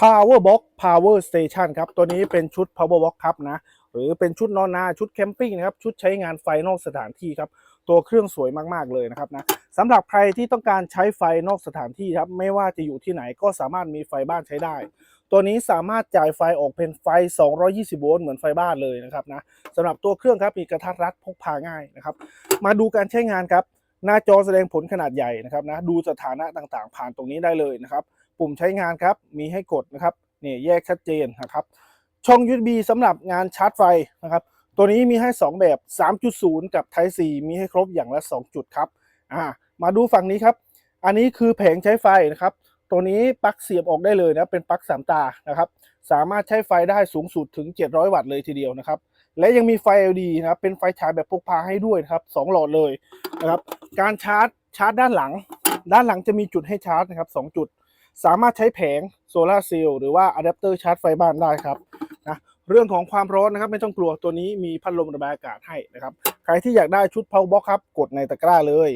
Power Box Power Station ครับ ตัวนี้เป็นชุด Power Box ครับนะ หรือเป็นชุดนอนนาชุดแคมปิ้งนะครับ ชุดใช้งานไฟนอกสถานที่ครับ ตัวเครื่องสวยมาก ๆ เลยนะครับนะสำหรับใครที่ต้องการใช้ไฟนอกสถานที่ครับ ไม่ว่าจะอยู่ที่ไหนก็สามารถมีไฟบ้านใช้ได้ ตัวนี้สามารถจ่ายไฟออกเป็นไฟ 220 โวลต์เหมือนไฟบ้านเลยนะครับนะสำหรับตัวเครื่องครับมีกระทัดรัดพกพาง่ายนะครับ มาดูการใช้งานครับ หน้าจอแสดงผลขนาดใหญ่นะครับนะ ดูสถานะต่างๆ ผ่านตรงนี้ได้เลยนะครับ ปุ่มใช้งานครับ มีให้กดนะครับนี่แยกชัดเจนนะครับ ช่อง USB สำหรับงานชาร์จไฟนะครับ ตัวนี้มีให้ 2 แบบ 3.0 กับ Type C มีให้ครบอย่างละ 2 จุดครับอ่ามาดูฝั่งนี้ครับ อันนี้คือแผงใช้ไฟนะครับ ตัวนี้ปลั๊กเสียบออกได้เลยนะเป็นปลั๊กสามตานะครับ สามารถใช้ไฟได้สูงสุดถึง 700 วัตต์เลยทีเดียวนะครับ และยังมีไฟ LED นะครับเป็นไฟฉายแบบพกพาให้ด้วยนะครับสองหลอดเลยนะครับ การชาร์จชาร์จด้านหลัง ด้านหลังจะมีจุดให้ชาร์จนะครับ2จุด สามารถใช้แผงโซลาเซลล์หรือว่าอะแดปเตอร์ชาร์จไฟบ้านได้ครับนะเรื่องของความร้อนนะครับไม่ต้องกลัวตัวนี้มีพัดลมระบายอากาศให้นะครับ ใครที่อยากได้ชุด Power Box ครับ กดในตะกร้าเลย